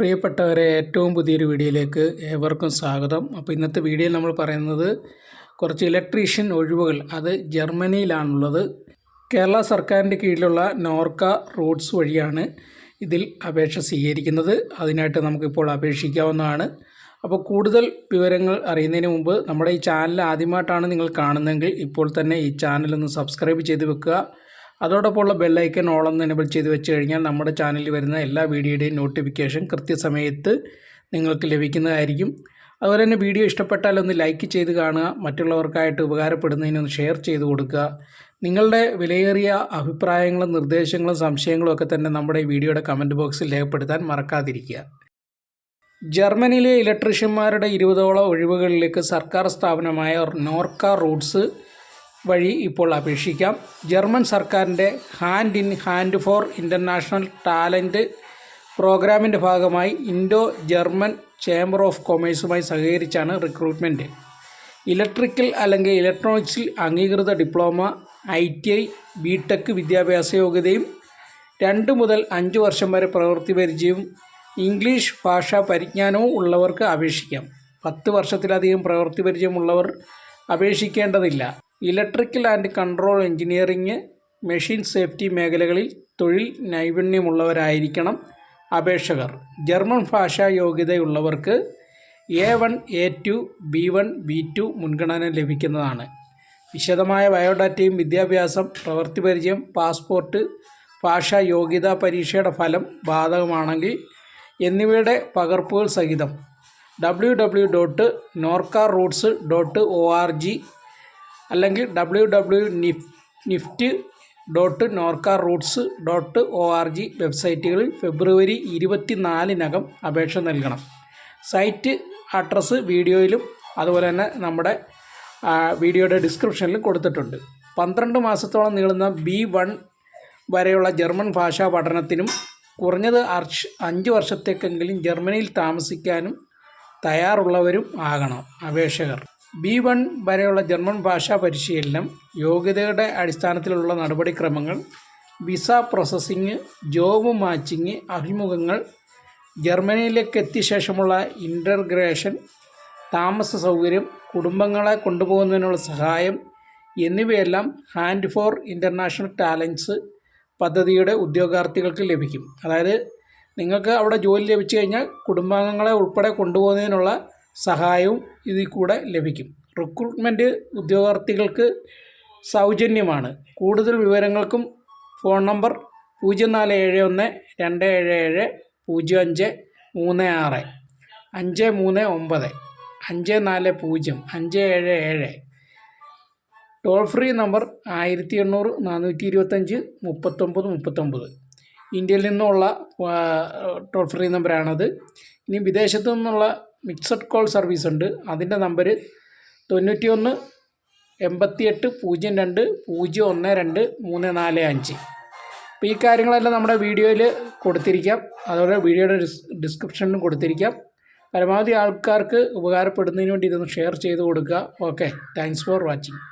പ്രിയപ്പെട്ടവരെ ഏറ്റവും പുതിയൊരു വീഡിയോയിലേക്ക് ഏവർക്കും സ്വാഗതം. അപ്പോൾ ഇന്നത്തെ വീഡിയോയിൽ നമ്മൾ പറയുന്നത് കുറച്ച് ഇലക്ട്രീഷ്യൻ ഒഴിവുകൾ അത് ജർമ്മനിയിലാണുള്ളത്. കേരള സർക്കാരിന്റെ കീഴിലുള്ള നോർക്ക റൂട്ട്സ് വഴിയാണ് ഇതിൽ അപേക്ഷ സ്വീകരിക്കുന്നത്. അതിനായിട്ട് നമുക്കിപ്പോൾ അപേക്ഷിക്കാവുന്നതാണ്. അപ്പോൾ കൂടുതൽ വിവരങ്ങൾ അറിയുന്നതിന് മുമ്പ് നമ്മുടെ ഈ ചാനൽ ആദ്യമായിട്ടാണ് നിങ്ങൾ കാണുന്നതെങ്കിൽ ഇപ്പോൾ തന്നെ ഈ ചാനൽ ഒന്ന് സബ്സ്ക്രൈബ് ചെയ്ത് വെക്കുക. അതോടൊപ്പമുള്ള ബെല്ലൈക്കൻ ഓളെന്ന് എനബിൾ ചെയ്ത് വെച്ച് കഴിഞ്ഞാൽ നമ്മുടെ ചാനലിൽ വരുന്ന എല്ലാ വീഡിയോയുടെയും നോട്ടിഫിക്കേഷൻ കൃത്യസമയത്ത് നിങ്ങൾക്ക് ലഭിക്കുന്നതായിരിക്കും. അതുപോലെ തന്നെ വീഡിയോ ഇഷ്ടപ്പെട്ടാൽ ഒന്ന് ലൈക്ക് ചെയ്ത് കാണുക മറ്റുള്ളവർക്കായിട്ട് ഉപകാരപ്പെടുന്നതിനൊന്ന് ഷെയർ ചെയ്ത് കൊടുക്കുക. നിങ്ങളുടെ വിലയേറിയ അഭിപ്രായങ്ങളും നിർദ്ദേശങ്ങളും സംശയങ്ങളും ഒക്കെ തന്നെ നമ്മുടെ വീഡിയോയുടെ കമന്റ് ബോക്സിൽ രേഖപ്പെടുത്താൻ മറക്കാതിരിക്കുക. ജർമ്മനിയിലെ ഇലക്ട്രീഷ്യന്മാരുടെ ഇരുപതോളം ഒഴിവുകളിലേക്ക് സർക്കാർ സ്ഥാപനമായ നോർക്ക റൂട്ട്സ് വഴി ഇപ്പോൾ അപേക്ഷിക്കാം. ജർമ്മൻ സർക്കാരിന്റെ hand in hand for international talent പ്രോഗ്രാമിന്റെ ഭാഗമായി ഇൻഡോ ജർമ്മൻ ചേംബർ ഓഫ് കൊമേഴ്സുമായി സഹകരിച്ചാണ് റിക്രൂട്ട്മെന്റ് ഇലക്ട്രിക്കൽ അല്ലെങ്കിൽ ഇലക്ട്രോണിക്സിൽ അംഗീകൃത diploma I T I B tech വിദ്യാഭ്യാസ യോഗ്യതയും രണ്ട് മുതൽ അഞ്ച് വർഷം വരെ പ്രവൃത്തി പരിചയവും ഇംഗ്ലീഷ് ഭാഷാ പരിജ്ഞാനവും ഉള്ളവർക്ക് അപേക്ഷിക്കാം. പത്ത് വർഷത്തിലധികം പ്രവൃത്തി പരിചയമുള്ളവർ അപേക്ഷിക്കേണ്ടതില്ല. Electrical and control engineering machine safety മേഖലകളിൽ തൊഴിൽ നൈപുണ്യമുള്ളവരായിരിക്കണം അപേക്ഷകർ. ജർമ്മൻ ഭാഷാ യോഗ്യതയുള്ളവർക്ക് A one A two B one B two മുൻഗണന ലഭിക്കുന്നതാണ്. വിശദമായ ബയോഡാറ്റയും വിദ്യാഭ്യാസം പ്രവൃത്തി പരിചയം പാസ്പോർട്ട് ഭാഷാ യോഗ്യതാ പരീക്ഷയുടെ ഫലം ബാധകമാണെങ്കിൽ എന്നിവയുടെ പകർപ്പുകൾ സഹിതം. W W dot Norka roots dot O R G അല്ലെങ്കിൽ W W നിഫ് NIFL dot Norka roots dot O R G വെബ്സൈറ്റുകളിൽ ഫെബ്രുവരി ഇരുപത്തി നാലിനകം അപേക്ഷ നൽകണം. സൈറ്റ് അഡ്രസ്സ് വീഡിയോയിലും അതുപോലെ തന്നെ നമ്മുടെ വീഡിയോയുടെ ഡിസ്ക്രിപ്ഷനിലും കൊടുത്തിട്ടുണ്ട്. പന്ത്രണ്ട് മാസത്തോളം നീളുന്ന ബി വൺ വരെയുള്ള ജർമ്മൻ ഭാഷാ പഠനത്തിനും കുറഞ്ഞത് അർഷ് അഞ്ച് വർഷത്തേക്കെങ്കിലും ജർമ്മനിയിൽ താമസിക്കാനും തയ്യാറുള്ളവരും ആകണം അപേക്ഷകർ. ബി വൺ വരെയുള്ള ജർമ്മൻ ഭാഷാ പരിശീലനം യോഗ്യതയുടെ അടിസ്ഥാനത്തിലുള്ള നടപടിക്രമങ്ങൾ വിസ പ്രോസസ്സിങ് ജോബ് മാച്ചിങ് അഭിമുഖങ്ങൾ ജർമ്മനിയിലേക്ക് എത്തിയ ശേഷമുള്ള ഇന്റർഗ്രേഷൻ താമസ സൗകര്യം കുടുംബങ്ങളെ കൊണ്ടുപോകുന്നതിനുള്ള സഹായം എന്നിവയെല്ലാം ഹാൻഡ് ഫോർ ഇന്റർനാഷണൽ ടാലൻസ് പദ്ധതിയുടെ ഉദ്യോഗാർത്ഥികൾക്ക് ലഭിക്കും. അതായത് നിങ്ങൾക്ക് അവിടെ ജോലി ലഭിച്ചു കഴിഞ്ഞാൽ കുടുംബാംഗങ്ങളെ ഉൾപ്പെടെ കൊണ്ടുപോകുന്നതിനുള്ള സഹായവും ഇതിൽ കൂടെ ലഭിക്കും. റിക്രൂട്ട്മെന്റ് ഉദ്യോഗാർത്ഥികൾക്ക് സൗജന്യമാണ്. കൂടുതൽ വിവരങ്ങൾക്കും ഫോൺ നമ്പർ പൂജ്യം നാല് ഏഴ് ഒന്ന് രണ്ട് ഏഴ് ഏഴ് പൂജ്യം അഞ്ച് മൂന്ന് ആറ്. അഞ്ച് മൂന്ന് ഒമ്പത്. അഞ്ച് നാല് പൂജ്യം. അഞ്ച് ഏഴ് ഏഴ്. ടോൾ ഫ്രീ നമ്പർ ആയിരത്തി എണ്ണൂറ് നാനൂറ്റി ഇരുപത്തഞ്ച് മുപ്പത്തൊമ്പത് മുപ്പത്തൊമ്പത്. ഇന്ത്യയിൽ നിന്നുള്ള ടോൾ ഫ്രീ നമ്പറാണത് ഇനി വിദേശത്തു നിന്നുള്ള മിക്സഡ് കോൾ സർവീസ് ഉണ്ട്. അതിന്റെ നമ്പർ തൊണ്ണൂറ്റി ഒന്ന് എൺപത്തിയെട്ട് പൂജ്യം രണ്ട് പൂജ്യം ഒന്ന് രണ്ട് മൂന്ന് നാല് അഞ്ച്. അപ്പോൾ ഈ കാര്യങ്ങളെല്ലാം നമ്മുടെ വീഡിയോയിൽ കൊടുത്തിരിക്കാം. അതുപോലെ വീഡിയോയുടെ ഡിസ്ക്രിപ്ഷനിലും കൊടുത്തിരിക്കാം. പരമാവധി ആൾക്കാർക്ക് ഉപകാരപ്പെടുന്നതിന് വേണ്ടി ഇതൊന്ന് ഷെയർ ചെയ്ത് കൊടുക്കുക. ഓക്കെ. Thanks for watching.